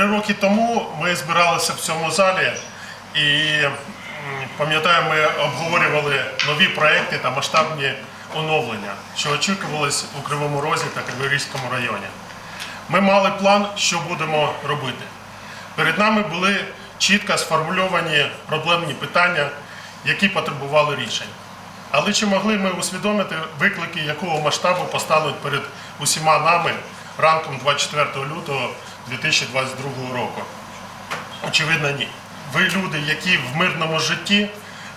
Три роки тому ми збиралися в цьому залі і пам'ятаю, ми обговорювали нові проекти та масштабні оновлення, що очікувалися у Кривому Розі та Криворізькому районі. Ми мали план, що будемо робити. Перед нами були чітко сформульовані проблемні питання, які потребували рішень. Але чи могли ми усвідомити виклики, якого масштабу постануть перед усіма нами ранком 24 лютого 2022 року? Очевидно, ні. Ви люди, які в мирному житті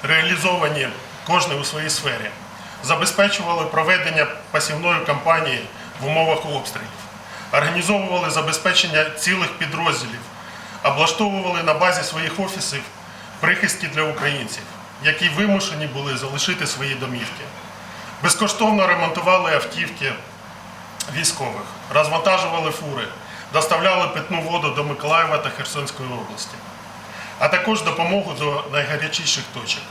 реалізовані кожен у своїй сфері, забезпечували проведення пасівної кампанії в умовах обстрілів, організовували забезпечення цілих підрозділів, облаштовували на базі своїх офісів прихистки для українців, які вимушені були залишити свої домівки. Безкоштовно ремонтували автівки військових, розвантажували фури, доставляли питну воду до Миколаєва та Херсонської області, а також допомогу до найгарячіших точок.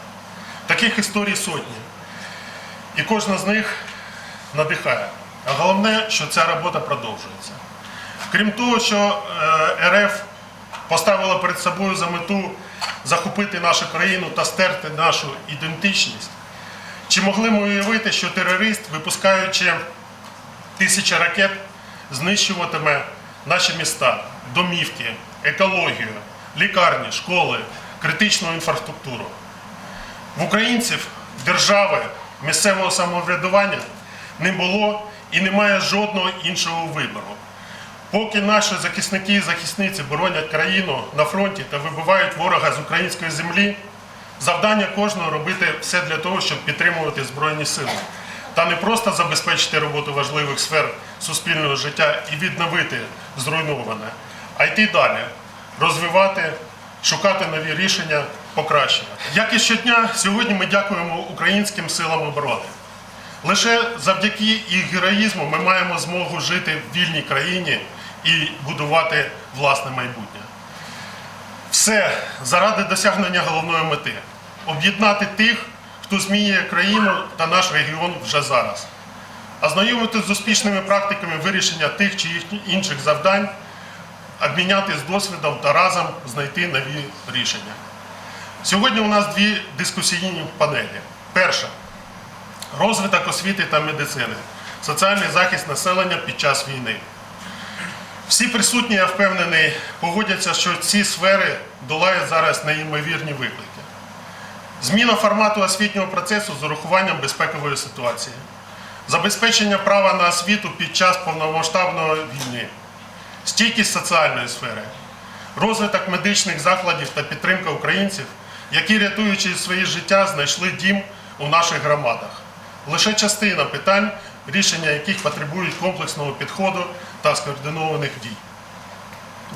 Таких історій сотні. І кожна з них надихає. А головне, що ця робота продовжується. Крім того, що е, РФ поставила перед собою за мету захопити нашу країну та стерти нашу ідентичність, чи могли ми уявити, що терорист, випускаючи тисячі ракет, знищуватиме наші міста, домівки, екологію, лікарні, школи, критичну інфраструктуру? В українців держави, місцевого самоврядування не було і немає жодного іншого вибору. Поки наші захисники і захисниці боронять країну на фронті та вибивають ворога з української землі, завдання кожного робити все для того, щоб підтримувати Збройні сили. Та не просто забезпечити роботу важливих сфер суспільного життя і відновити зруйноване, а йти далі, розвивати, шукати нові рішення, покращення. Як і щодня, сьогодні ми дякуємо українським силам оборони. Лише завдяки їх героїзму ми маємо змогу жити в вільній країні і будувати власне майбутнє. Все заради досягнення головної мети об'єднати тих, хто змінює країну та наш регіон вже зараз, ознайомитися з успішними практиками вирішення тих чи інших завдань, обмінятися з досвідом та разом знайти нові рішення. Сьогодні у нас дві дискусійні панелі. Перша розвиток освіти та медицини, соціальний захист населення під час війни. Всі присутні, я впевнений, погодяться, що ці сфери долають зараз неймовірні виклики. Зміна формату освітнього процесу з урахуванням безпекової ситуації, забезпечення права на освіту під час повномасштабної війни, стійкість соціальної сфери, розвиток медичних закладів та підтримка українців, які, рятуючи своє життя, знайшли дім у наших громадах. Лише частина питань, рішення яких потребують комплексного підходу та скоординованих дій.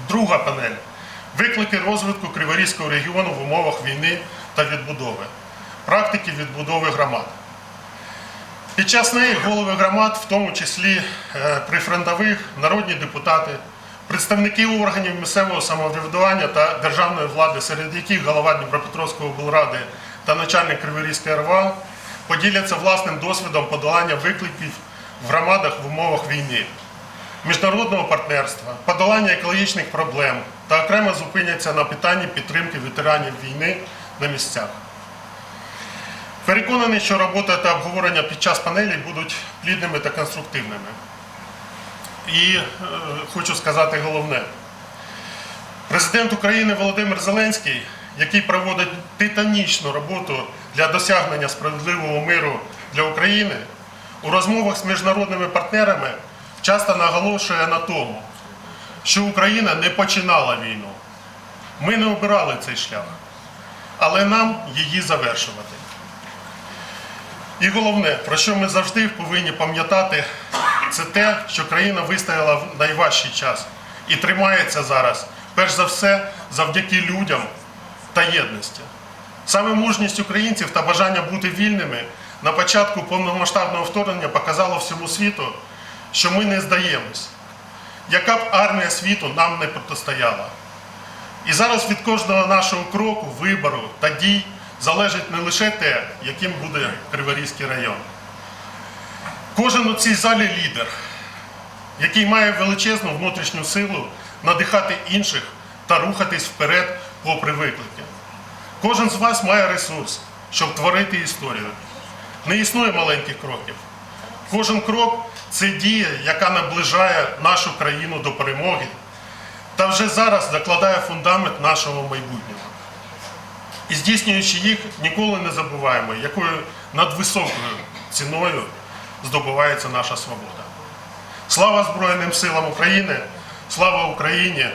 Друга панель виклики розвитку Криворізького регіону в умовах війни та відбудови, практики відбудови громад. Під час неї голови громад, в тому числі е, прифронтових, народні депутати, представники органів місцевого самоврядування та державної влади, серед яких голова Дніпропетровської облради та начальник Криворізької РВА, поділяться власним досвідом подолання викликів в громадах в умовах війни, міжнародного партнерства, подолання екологічних проблем та окремо зупиняться на питанні підтримки ветеранів війни на місцях. Переконаний, що робота та обговорення під час панелі будуть плідними та конструктивними. І е, хочу сказати головне. Президент України Володимир Зеленський, який проводить титанічну роботу для досягнення справедливого миру для України, у розмовах з міжнародними партнерами часто наголошує на тому, що Україна не починала війну. Ми не обирали цей шлях, але нам її завершувати. І головне, про що ми завжди повинні пам'ятати, це те, що країна вистояла в найважчий час і тримається зараз, перш за все, завдяки людям та єдності. Саме мужність українців та бажання бути вільними на початку повномасштабного вторгнення показало всьому світу, що ми не здаємось. Яка б армія світу нам не протистояла. І зараз від кожного нашого кроку, вибору та дій залежить не лише те, яким буде Криворізький район. Кожен у цій залі лідер. який має величезну внутрішню силу надихати інших та рухатись вперед попри виклики. Кожен з вас має ресурс, щоб творити історію. Не існує маленьких кроків. Кожен крок це дія, яка наближає нашу країну до перемоги та вже зараз закладає фундамент нашого майбутнього. І здійснюючи їх, ніколи не забуваємо, якою надвисокою ціною здобувається наша свобода. Слава Збройним силам України! Слава Україні!